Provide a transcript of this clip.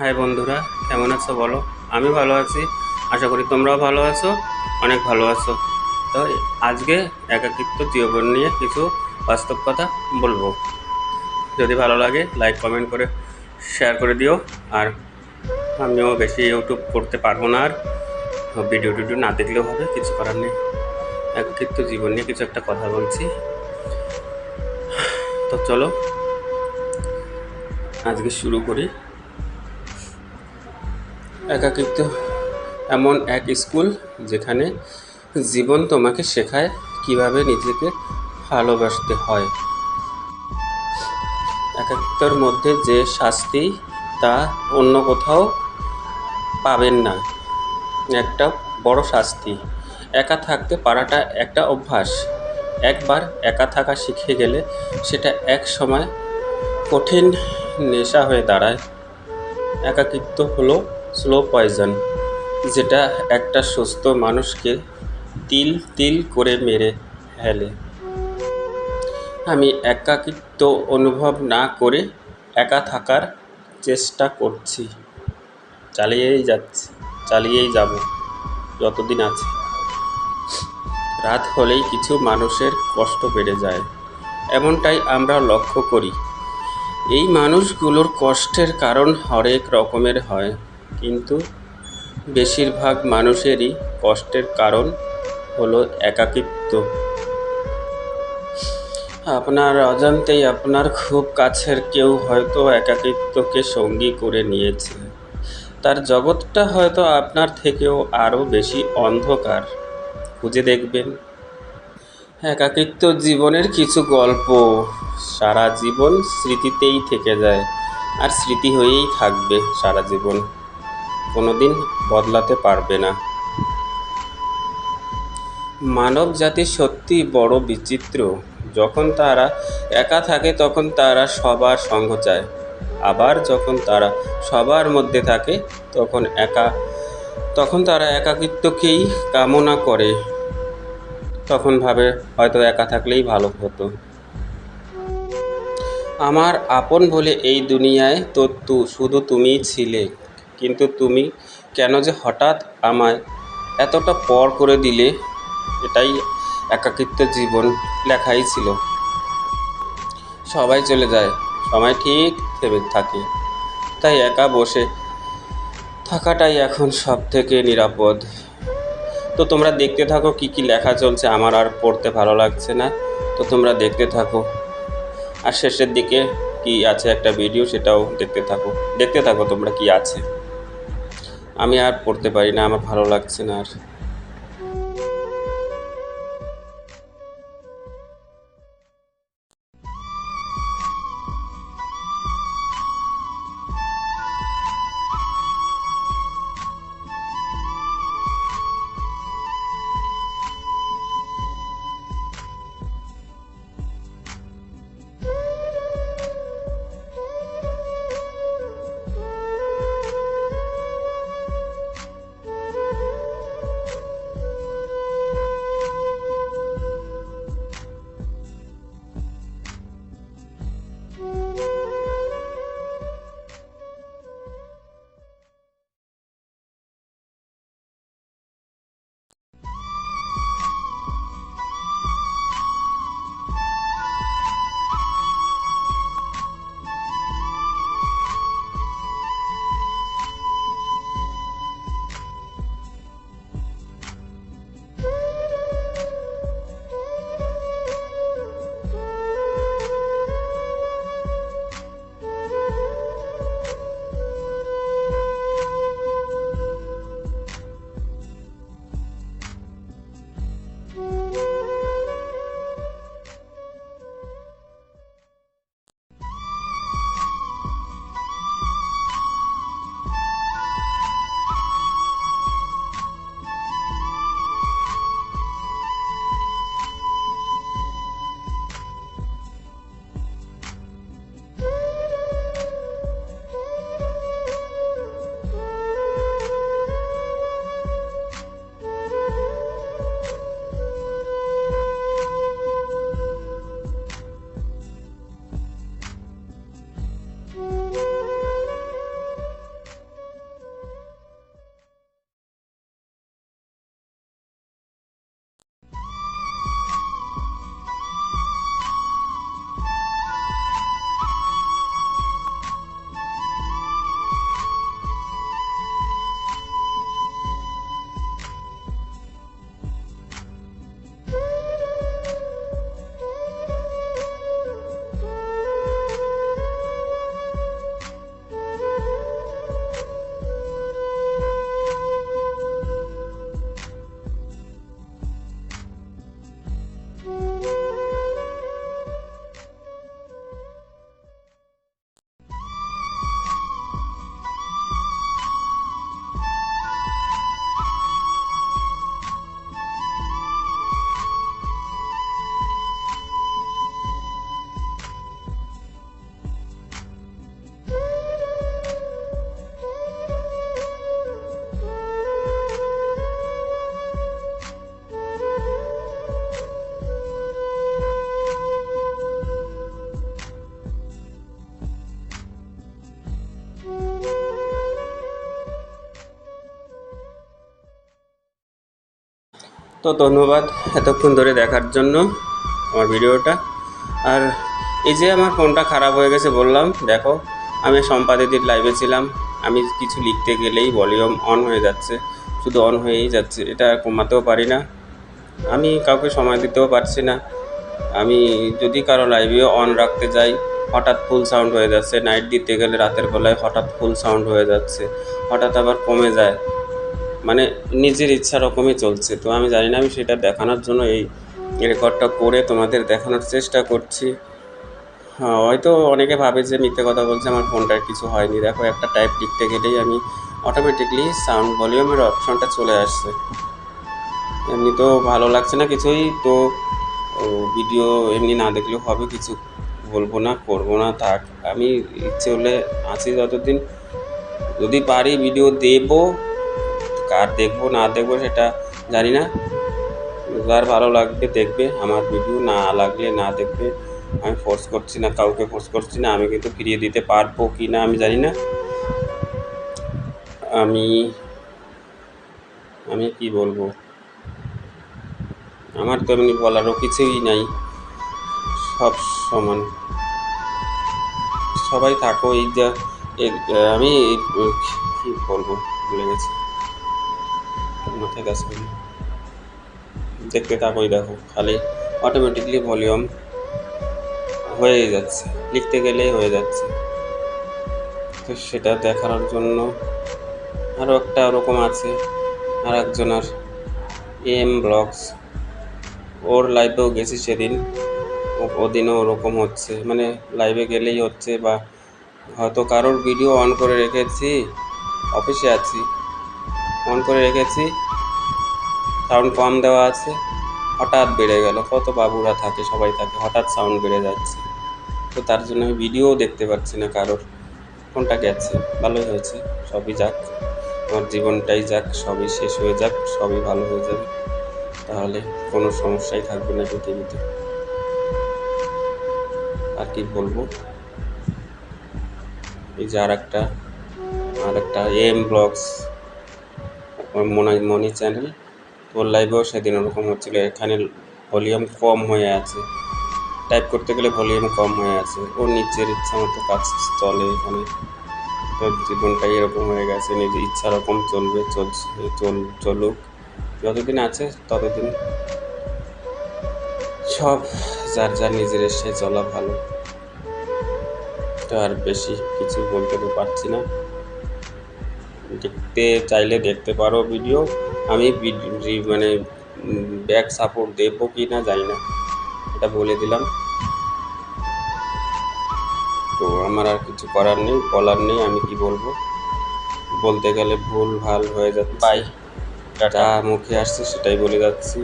High বন্ধুরা, কেমন আছো বলো? আমি ভালো আছি, আশা করি তোমরাও ভালো আছো, অনেক ভালো আছো। তো আজকে একাকিত্ব জীবন নিয়ে কিছু বাস্তব কথা বলব। যদি ভালো লাগে লাইক কমেন্ট করে শেয়ার করে দিও। আর আমিও বেশি ইউটিউব করতে পারব না আর। ভিডিও টিডিও না দেখলেও হবে, কিছু করার নেই। একাকিত্ব জীবন নিয়ে কিছু একটা কথা বলছি। তো চলো, আজকে শুরু করি। একাকিত্ব। এমন এক স্কুল যেখানে জীবন তোমাকে শেখায় কীভাবে নিজেকে ভালোবাসতে হয়। একাকিত্বর মধ্যে যে শাস্তি, তা অন্য কোথাও পাবেন না। একটা বড় শাস্তি, একা থাকতে পারাটা একটা অভ্যাস। একবার একা থাকা শিখে গেলে সেটা এক সময় কঠিন নেশা হয়ে দাঁড়ায়। একাকিত্ব হলো স্লো পয়জন যেটা একটা সুস্থ মানুষকে তিল তিল করে মেরে ফেলে। আমি একাকিত্ব অনুভব না করে একা থাকার চেষ্টা করছি। চালিয়েই যাচ্ছি, চালিয়েই যাব, যতদিন আছে। রাত হলেই কিছু মানুষের কষ্ট বেড়ে যায়, এমনটাই আমরা লক্ষ্য করি। এই মানুষগুলোর কষ্টের কারণ হরেক রকমের হয়। কিন্তু বেশিরভাগ মানুষেরই কষ্টের কারণ হলো একাকিত্ব। আপনার অজান্তেই আপনার খুব কাছের কেউ হয়তো একাকিত্বকে সঙ্গী করে নিয়েছে। তার জগৎটা হয়তো আপনার থেকেও আরও বেশি অন্ধকার। খুঁজে দেখবেন। একাকিত্ব জীবনের কিছু গল্প। সারা জীবন স্মৃতিতেই থেকে যায়। আর স্মৃতি হয়েই থাকবে সারা জীবন। কোনো দিন বদলাতে পারবে না। মানব জাতি সত্যি বড় বিচিত্র। যখন তারা একা থাকে, তখন তারা সবার সঙ্গ চায়। আবার যখন তারা সবার মধ্যে থাকে, তখন একা, তখন তারা একাকিত্বকেই কামনা করে। তখন ভাবে, হয়তো একা থাকলেই ভালো হতো। আমার আপন বলে এই দুনিয়ায় তু, শুধু তুমিই ছিলে। কিন্তু তুমি কেন যে হঠাৎ আমায় এতটা পর করে দিলে, এটাই একাকিত্ব জীবন লেখাই ছিল। সবাই চলে যায় সময় ঠিক থেমে থাকে। তাই একা বসে থাকাটাই এখন সব থেকে নিরাপদ। তো তোমরা দেখতে থাকো কি কি লেখা চলছে, আমার আর পড়তে ভালো লাগছে না। তো তোমরা দেখতে থাকো। আর শেষের দিকে কি আছে একটা ভিডিও সেটাও দেখতে থাকো। দেখতে থাকো তোমরা কি আছে। আমি আর পড়তে পারি না আমার ভালো লাগছে না আর। তো ধন্যবাদ এতক্ষণ ধরে দেখার জন্য আমার ভিডিওটা। আর এই যে আমার ফোনটা খারাপ হয়ে গেছে বললাম, দেখো, আমি সম্পাদিতির লাইভে ছিলাম, আমি কিছু লিখতে গেলেই ভলিউম অন হয়ে যাচ্ছে, শুধু অন হয়েই যাচ্ছে, এটা কমাতেও পারি না। আমি কাউকে সময় দিতেও পারছি না। আমি যদি কারও লাইভে অন রাখতে যাই, হঠাৎ ফুল সাউন্ড হয়ে যাচ্ছে নাইট দিতে গেলে রাতের বেলায় হঠাৎ ফুল সাউন্ড হয়ে যাচ্ছে, হঠাৎ আবার কমে যায়। মানে নিজের ইচ্ছা রকমই চলছে। তো আমি জানি না, আমি সেটা দেখানোর জন্য এই রেকর্ডটা করে তোমাদের দেখানোর চেষ্টা করছি। হ্যাঁ হয়তো অনেকে ভাবে যে মিথ্যে কথা বলছে, আমার ফোনটার কিছু হয়নি। দেখো, একটা টাইপ লিখতে গেলেই আমি অটোমেটিকলি সাউন্ড ভলিউমের অপশনটা চলে আসছে। এমনি তো ভালো লাগছে না কিছুই, তো ভিডিও এমনি না দেখলেও হবে, কিছু বলব না, করব না, থাক। আমি ইচ্ছে হলে আছি যতদিন। যদি পারি ভিডিও দেবো। কার দেখব, না দেখব সেটা জানি না। যার ভালো লাগবে দেখবে, আমার ভিডিও না লাগলে না দেখবে। আমি ফোর্স করছি না, কাউকে ফোর্স করছি না, আমি কিন্তু ফিরিয়ে দিতে পারব কি না আমি জানি না। আমি আমি কি বলব? আমার তো এমনি বলারও কিছুই নাই। সব সমান। সবাই থাকো, এই যা আমি কি বলব, ভুলে গেছি। মাথায় কাজ করি। দেখতে থাকোই দেখো, খালি অটোমেটিকলি ভলিউম হয়ে যাচ্ছে, লিখতে গেলেই হয়ে যাচ্ছে। তো সেটা দেখানোর জন্য আরও একটা ওরকম আছে আর একজনের এম ব্লগস ওর লাইভেও গেছি সেদিন। ওদিনও ওরকম হচ্ছে মানে লাইভে গেলেই হচ্ছে বা হয়তো কারোর ভিডিও অন করে রেখেছি অফিসে আছি। অন করে রেখেছি সাউন্ড কম দেওয়া আছে। হঠাৎ বেড়ে গেল। কত বাবুরা থাকে, সবাই থাকে, হঠাৎ সাউন্ড বেড়ে যাচ্ছে। তো তার জন্য আমি ভিডিও দেখতে পাচ্ছি না কারোর। ফোনটা গেছে? ভালোই হয়েছে, সবই যাক। আমার জীবনটাই যাক, সবই শেষ হয়ে যাক, সবই ভালো হয়ে যাবে। তাহলে কোনো সমস্যাই থাকবে না পৃথিবীতে। আর কি বলব? এই যে আর একটা আর একটা M blogs, Moni Moni channel. ওর লাইভেও সেদিন ওরকম হচ্ছিল, এখানে ভলিউম কম হয়ে আছে। টাইপ করতে গেলে ভলিউম কম হয়ে আছে। ওর নিজের ইচ্ছা মতো কাজ চলে এখানে। তোর জীবনটাই এরকম হয়ে গেছে, নিজের ইচ্ছা রকম চলবে চলছে চল, চলুক। যতদিন আছে ততদিন সব যার যার নিজের এসে চলা ভালো। তো আর বেশি কিছু বলতে তো পারছি না। দেখতে চাইলে দেখতে পারো ভিডিও আমি মানে ব্যাক সাপোর্ট দেবো কি না জানি না। এটা বলে দিলাম। তো আমার আর কিছু করার নেই বলার নেই আমি কি বলব? বলতে গেলে ভুল ভালো হয়ে যাচ্ছে। বাই যা মুখে আসছে সেটাই বলে যাচ্ছি।